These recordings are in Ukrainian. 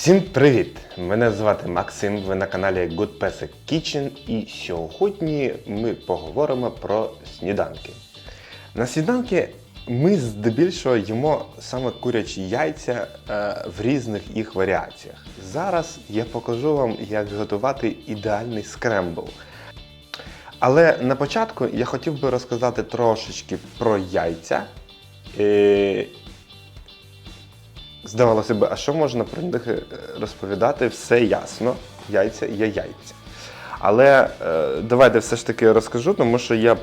Всім привіт! Мене звати Максим. Ви на каналі Good Pesek Kitchen і сьогодні ми поговоримо про сніданки. На сніданки ми здебільшого їмо саме курячі яйця е, в різних їх варіаціях. Зараз я покажу вам, як готувати ідеальний скрембл. Але на початку я хотів би розказати трошечки про яйця. Здавалося б, а що можна про них е, розповідати? Все ясно. Яйця є яйця. Але е, давайте все ж таки розкажу, тому що я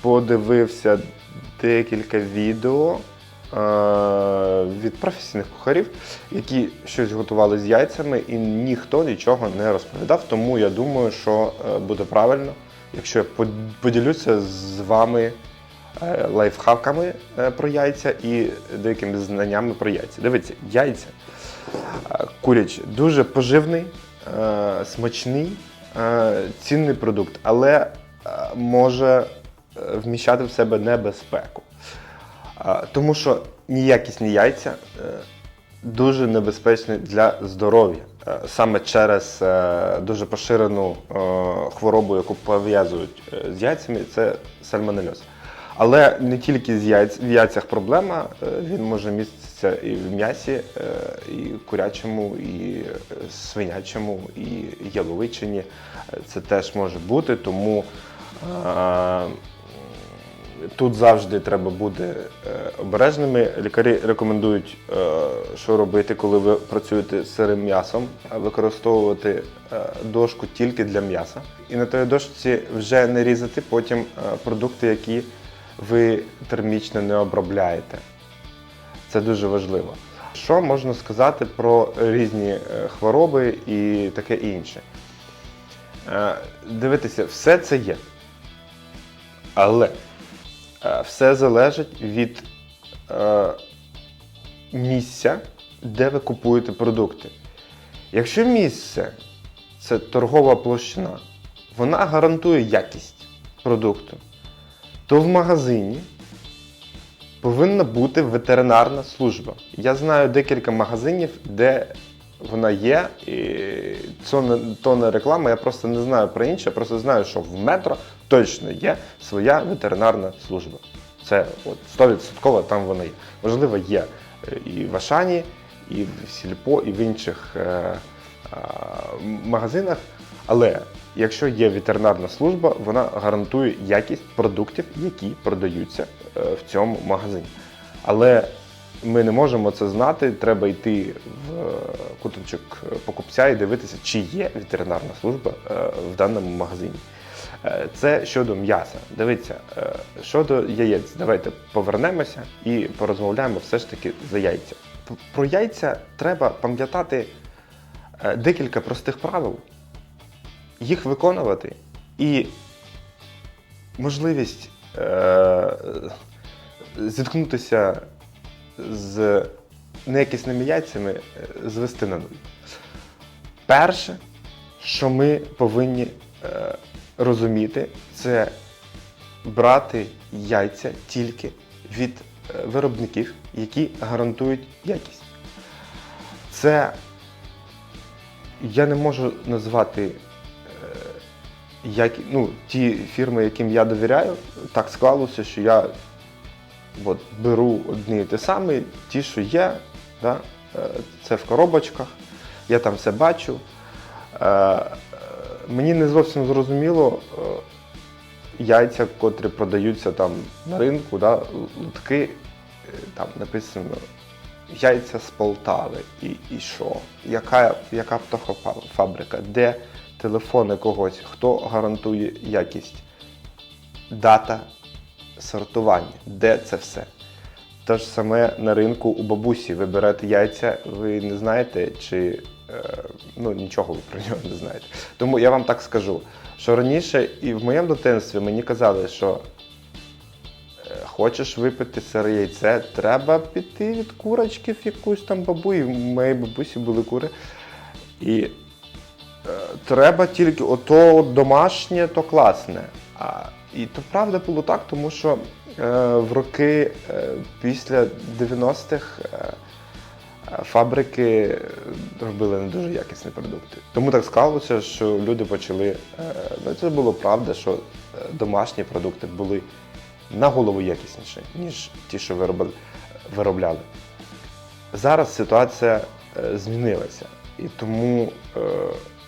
подивився декілька відео е, від професійних кухарів, які щось готували з яйцями, і ніхто нічого не розповідав. Тому я думаю, що буде правильно, якщо я поділюся з вами лайфхаками е, про яйця і деякими знаннями про яйця. Дивіться, яйця е, курячі дуже поживний, е, смачний, е, цінний продукт, але е, може е, вміщати в себе небезпеку. Е, Тому що неякісні яйця е, дуже небезпечні для здоров'я. Е, Саме через е, дуже поширену е, хворобу, яку пов'язують е, з яйцями, це сальмонельоз. Але не тільки з яйць, в яйцях проблема, е, він може міститися і в м'ясі, е, і курячому, і е, свинячому, і яловичині. Це теж може бути, тому Тут завжди треба бути обережними. Лікарі рекомендують, що робити, коли ви працюєте з сирим м'ясом, використовувати дошку тільки для м'яса. І на тій дошці вже не різати потім продукти, які ви термічно не обробляєте. Це дуже важливо. Що можна сказати про різні е, хвороби і таке інше? Е, Дивитися, все це є. Але Е, Все залежить від місця, де ви купуєте продукти. Якщо місце це торгова площина, вона гарантує якість продукту, то в магазині повинна бути ветеринарна служба. Я знаю декілька магазинів, де вона є, і це не, то не реклама, я просто не знаю про інше, я просто знаю, що в метро точно є своя ветеринарна служба. Це от 100% там вона є. Можливо, є е, і в Ашані, і в Сільпо, і в інших е, е, магазинах. Але якщо є ветеринарна служба, вона гарантує якість продуктів, які продаються е, в цьому магазині. Але ми не можемо це знати, треба йти в е, куточок покупця і дивитися, чи є ветеринарна служба е, в даному магазині. Е, Це щодо м'яса. Дивіться, е, щодо яєць, давайте повернемося і порозмовляємо все ж таки за яйця. Про яйця треба пам'ятати е, декілька простих правил, їх виконувати і можливість е, зіткнутися з неякісними яйцями е, звести на нуль. Перше, що ми повинні е, розуміти, це брати яйця тільки від е, виробників, які гарантують якість. Це я не можу назвати як, ну, ті фірми, яким я довіряю, так склалося, що я от, беру одні і ті самі, ті, що є, да? е, це в коробочках, я там все бачу. Е, Мені не зовсім зрозуміло е, яйця, котрі продаються там на ринку, да, лотки, е, там написано яйця з Полтави. І, і що? Яка, яка птахофабрика? Де телефони когось? Хто гарантує якість? Дата сортування. Де це все? Те ж саме на ринку у бабусі. Ви берете яйця, ви не знаєте, чи е, ну, нічого ви про нього не знаєте. Тому я вам так скажу, що раніше і в моєму дитинстві мені казали, що е, хочеш випити сире яйце, треба піти від курочки в якусь там бабу. І в моїй бабусі були кури. І треба тільки ото домашнє, то класне. А, і то правда було так, тому що е, в роки е, після 90-х е, фабрики робили не дуже якісні продукти. Тому так склалося, що люди почали. е, Ну, це було правда, що е, домашні продукти були на голову якісніші, ніж ті, що виробили, виробляли. Зараз ситуація е, змінилася. І тому, е,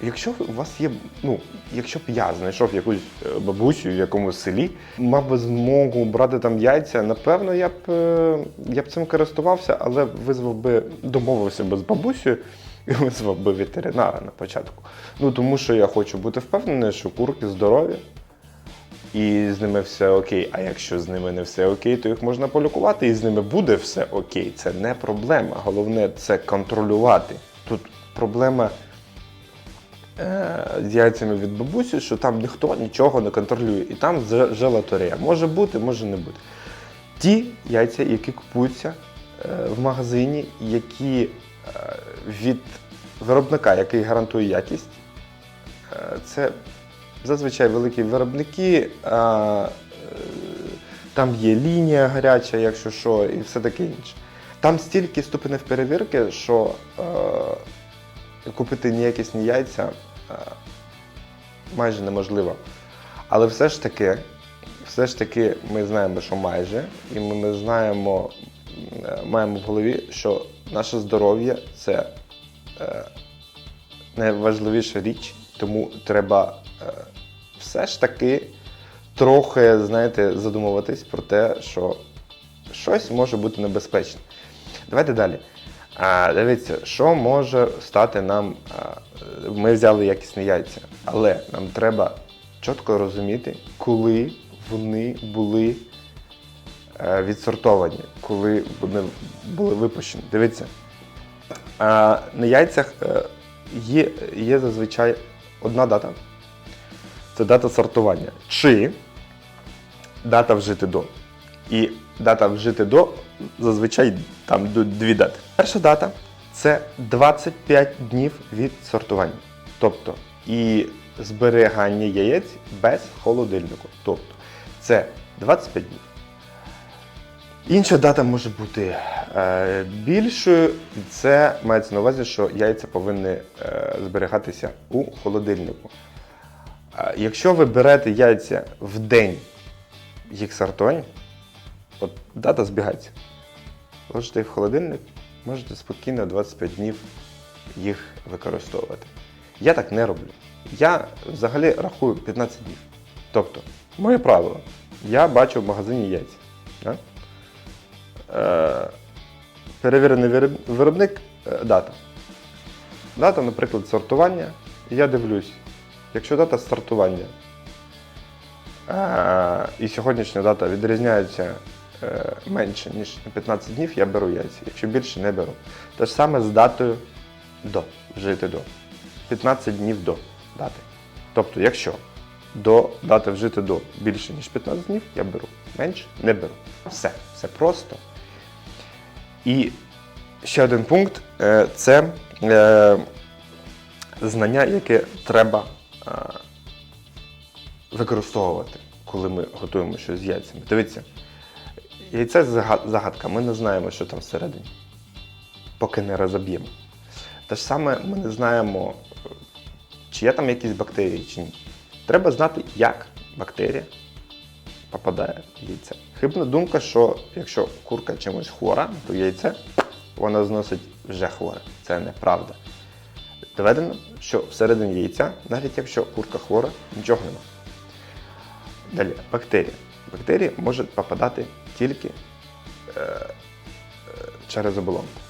якщо у вас є, ну, якщо б я знайшов якусь е, бабусю в якомусь селі, мав би змогу брати там яйця, напевно, я б, е, я б цим користувався, але визвав би, домовився би з бабусею і визвав би ветеринара на початку. Ну тому що я хочу бути впевнений, що курки здорові. І з ними все окей. А якщо з ними не все окей, то їх можна полікувати, і з ними буде все окей. Це не проблема. Головне це контролювати. Тут проблема з яйцями від бабусі, що там ніхто нічого не контролює. І там желаторія. Може бути, може не бути. Ті яйця, які купуються е, в магазині, які е, від виробника, який гарантує якість, е, це зазвичай великі виробники. е, Там є лінія гаряча, якщо що, і все таке інше. Там стільки ступенів перевірки, що е, купити неякісні яйця е, майже неможливо. Але все ж таки, все ж таки ми знаємо, що майже, і ми, ми знаємо, е, маємо в голові, що наше здоров'я це е, найважливіша річ, тому треба е, все ж таки трохи, знаєте, задумуватись про те, що щось може бути небезпечне. Давайте далі. Дивіться, що може стати нам. Ми взяли якісні яйця, але нам треба чітко розуміти, коли вони були е, відсортовані, коли вони були випущені. Дивіться, на яйцях е, є, є зазвичай одна дата. Це дата сортування. Чи дата вжити до. І дата вжити до зазвичай там дві дати. Перша дата це 25 днів від сортування. Тобто і зберігання яєць без холодильнику. Тобто це 25 днів. Інша дата може бути е, більшою, і це мається на увазі, що яйця повинні е, зберігатися у холодильнику. А Якщо ви берете яйця в день їх сортування, от дата збігається. Ложите в холодильник, можете спокійно 25 днів їх використовувати. Я так не роблю. Я взагалі рахую 15 днів. Тобто, моє правило, я бачу в магазині яйця. Да? Е, перевірений виробник е, дата. Дата, наприклад, сортування. Я дивлюсь, якщо дата стартування е, і сьогоднішня дата відрізняється е, менше, ніж на 15 днів, я беру яйця. Якщо більше, не беру. Те ж саме з датою до, вжити до. 15 днів до дати. Тобто, якщо до дати вжити до більше, ніж 15 днів, я беру. Менше не беру. Все, все просто. І ще один пункт е, це е, знання, яке треба е, використовувати, коли ми готуємо щось з яйцями. Дивіться, яйце зага- загадка, ми не знаємо, що там всередині, поки не розоб'ємо. Те ж саме ми не знаємо, чи є там якісь бактерії, чи ні. Треба знати, як бактерія попадає в яйце. Хибна думка, що якщо курка чимось хвора, то яйце вона зносить вже хворе. Це неправда. Доведено, що всередині яйця, навіть якщо курка хвора, нічого нема. Далі, бактерія. Бактерії можуть попадати тільки е, е, через оболонку.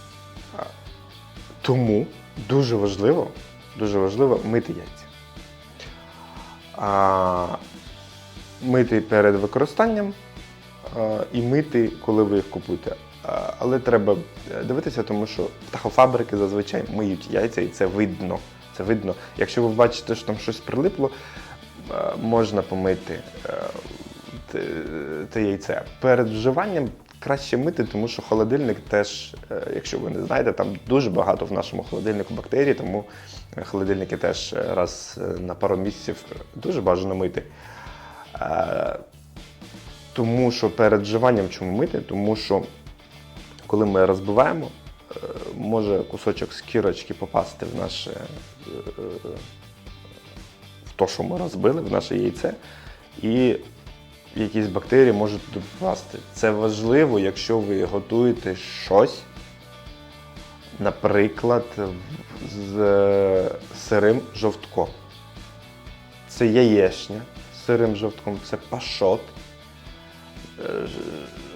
Тому дуже важливо, дуже важливо мити яйця. А, мити перед використанням а, і мити, коли ви їх купуєте. А, але треба е, дивитися, тому що птахофабрики зазвичай миють яйця, і це видно. Це видно. Якщо ви бачите, що там щось прилипло, е, можна помити е, те, те яйце. Перед вживанням краще мити, тому що холодильник теж, е, якщо ви не знаєте, там дуже багато в нашому холодильнику бактерій, тому е, холодильники теж е, раз е, на пару місяців дуже бажано мити. Е, Тому що перед вживанням чому мити? Тому що коли ми розбиваємо може кусочок скірочки попасти в наше е, е, в то, що ми розбили, в наше яйце, і якісь бактерії можуть туди попасти. Це важливо, якщо ви готуєте щось, наприклад, з е, сирим жовтком. Це яєчня з сирим жовтком, це пашот, е,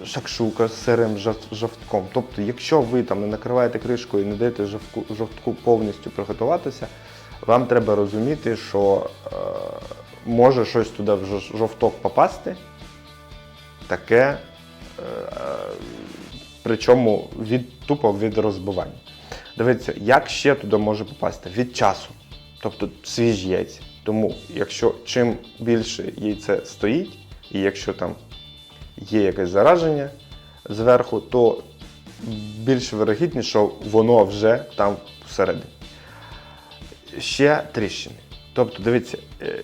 шакшука з сирим жовтком. Тобто, якщо ви там не накриваєте кришкою і не даєте жовтку повністю приготуватися, вам треба розуміти, що е, може щось туди в жовток попасти, таке, е, причому від, тупо від розбивання. Дивіться, як ще туди може попасти? Від часу, тобто свіжі яйця. Тому, якщо чим більше яйце стоїть, і якщо там є якесь зараження зверху, то більш вирогідніше, що воно вже там всередині. Ще тріщини. Тобто, дивіться, е,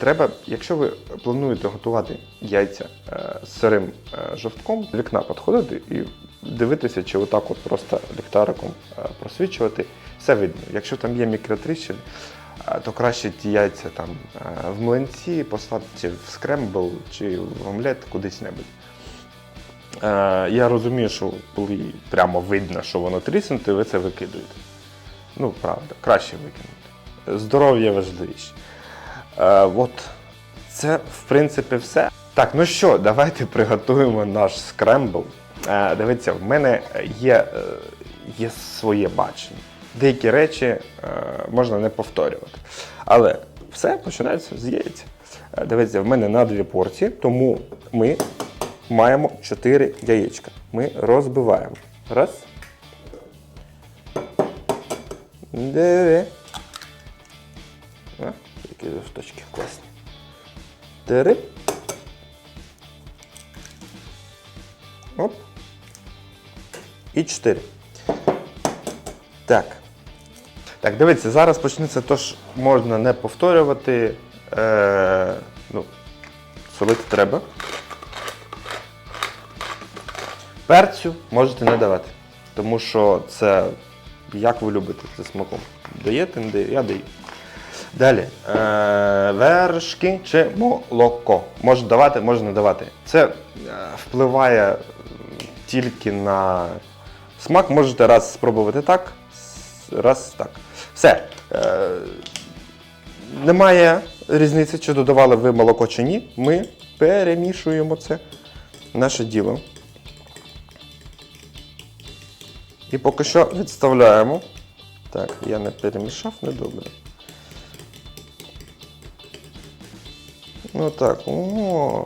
треба, якщо ви плануєте готувати яйця е, з сирим е, жовтком, вікна підходити і дивитися, чи отак от просто ліхтариком е, просвічувати, все видно. Якщо там є мікротріщини, то краще ті яйця там в млинці поставити в скрембл чи в омлет кудись-небудь. Я розумію, що коли прямо видно, що воно тріснуте, ви це викидуєте. Ну, правда, краще викинути. Здоров'я важливіше. Е, от це, в принципі, все. Так, ну що, давайте приготуємо наш скрембл. Е, дивіться, в мене є, е, є своє бачення. Деякі речі можна не повторювати. Але все починається з яєць. Дивіться, в мене на дві порції, тому ми маємо 4 яєчка. Ми розбиваємо. Раз. Диви. А, які жовточки класні. Три. Оп. І чотири. Так. Так, дивіться, зараз почнеться що можна не повторювати. Е, ну, солити треба. Перцю можете не давати. Тому що це як ви любите за смаком. Даєте, не даєте, я даю. Далі. Е, вершки чи молоко. Можна давати, можна не давати. Це е, впливає тільки на смак. Можете раз спробувати так, раз так. Все. Е, немає різниці, чи додавали ви молоко чи ні. Ми перемішуємо це. Наше діло. І поки що відставляємо. Так, я не перемішав, недобре. Ну так, о.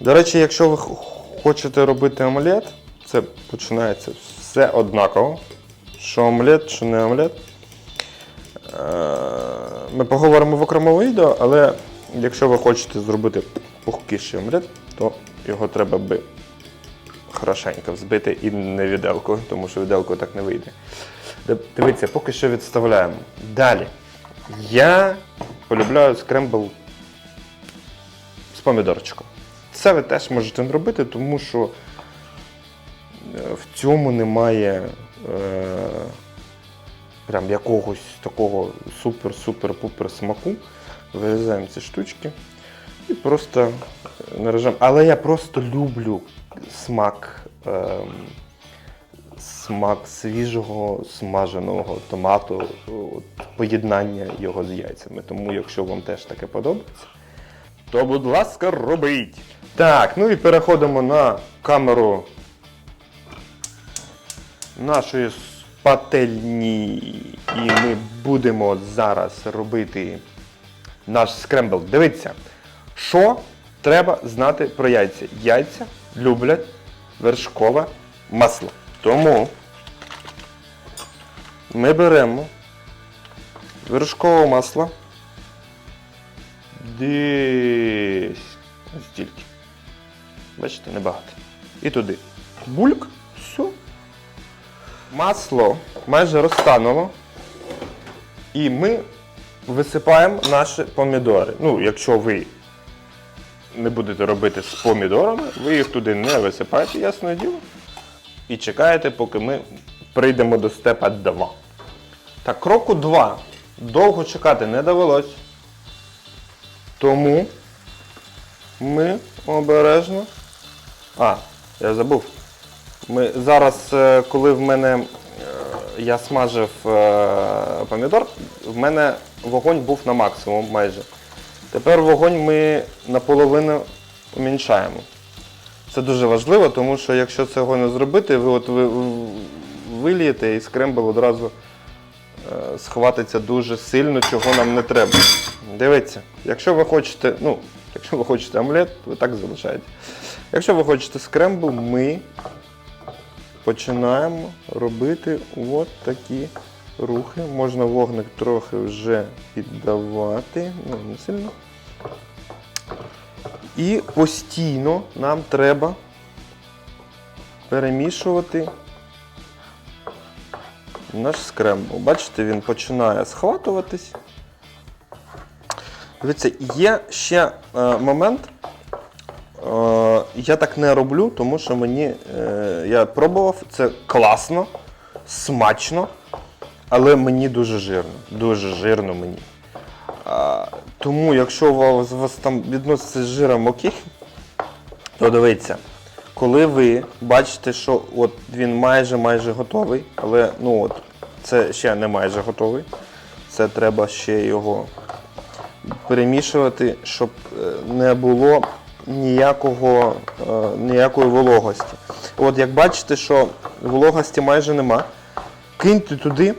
До речі, якщо ви хочете робити омлет, це починається все однаково. Що омлет, що не омлет. Е, Ми поговоримо в окремому відео, але якщо ви хочете зробити пухкіший омлет, то його треба би хорошенько взбити і не віделкою, тому що віделкою так не вийде. Дивіться, поки що відставляємо. Далі. Я полюбляю скрембл з помідорчиком. Це ви теж можете не робити, тому що е, в цьому немає е, прям якогось такого супер-супер-пупер смаку. Вирізаємо ці штучки і просто нарежемо. Але я просто люблю смак. ем, смак свіжого смаженого томату, от, поєднання його з яйцями. Тому, якщо вам теж таке подобається, то будь ласка, робіть. Так, ну і переходимо на камеру нашої с- пательні. І ми будемо зараз робити наш скрембл. Дивіться, що треба знати про яйця. Яйця люблять вершкове масло. Тому ми беремо вершкове масло. Десь стільки. Бачите, небагато. І туди. Бульк, все. Масло майже розтануло. І ми висипаємо наші помідори. Ну, якщо ви не будете робити з помідорами, ви їх туди не висипаєте, ясне діло. І чекаєте, поки ми прийдемо до степа 2. Так, кроку 2. Довго чекати не довелось. Тому ми обережно. А, я забув. Ми зараз, е, коли в мене е, я смажив е, помідор, в мене вогонь був на максимум майже. Тепер вогонь ми наполовину уміншаємо. Це дуже важливо, тому що якщо цього не зробити, ви от ви, ви- вилієте і скрембл одразу е, схватиться дуже сильно, чого нам не треба. Дивіться, якщо ви хочете, ну, якщо ви хочете омлет, ви так залишаєте. Якщо ви хочете скрембл, ми починаємо робити от такі рухи. Можна вогник трохи вже піддавати, ну не сильно. І постійно нам треба перемішувати наш скрембл. Бачите, він починає схватуватись. Дивіться, є ще е, момент. Е, я так не роблю, тому що мені е, я пробував, це класно, смачно, але мені дуже жирно. Дуже жирно мені. Тому, якщо у вас, у вас там відноситься з жиром окей, то дивіться, коли ви бачите, що от він майже майже готовий, але ну от, це ще не майже готовий. Це треба ще його перемішувати, щоб е, не було ніякого, е, ніякої вологості. От як бачите, що вологості майже нема, киньте туди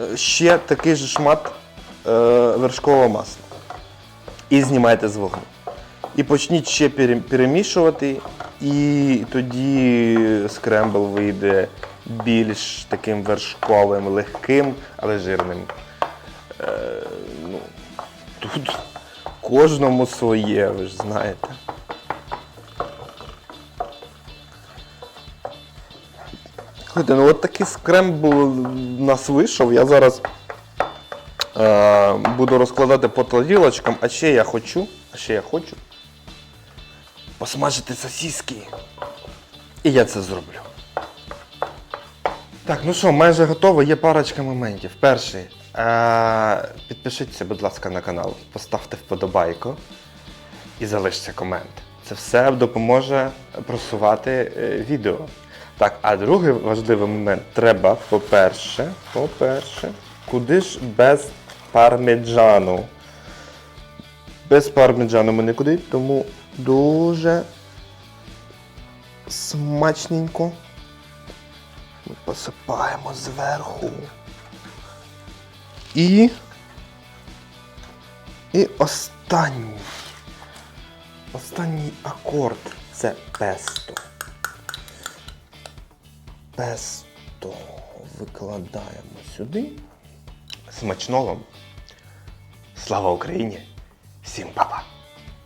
е, ще такий же шмат вершкового масла і знімайте з вогню. І почніть ще перемішувати, і тоді скрембл вийде більш таким вершковим, легким, але жирним. Е, ну, тут кожному своє, ви ж знаєте. Слухайте, ну от такий скрембл у нас вийшов. Я зараз буду розкладати по тарілочкам, а ще я хочу, а ще я хочу посмажити сосиски. І я це зроблю. Так, ну що, майже готово, є парочка моментів. Перший. Е, підпишіться, будь ласка, на канал, поставте вподобайку і залиште комент. Це все допоможе просувати е, відео. Так, а другий важливий момент треба, по-перше, по-перше, куди ж без парміджану? Без парміджану ми нікуди, тому дуже смачненько ми посипаємо зверху. І. І останній. Останній акорд це песто. Песто викладаємо сюди. Смачного. Слава Україні! Всім па-па!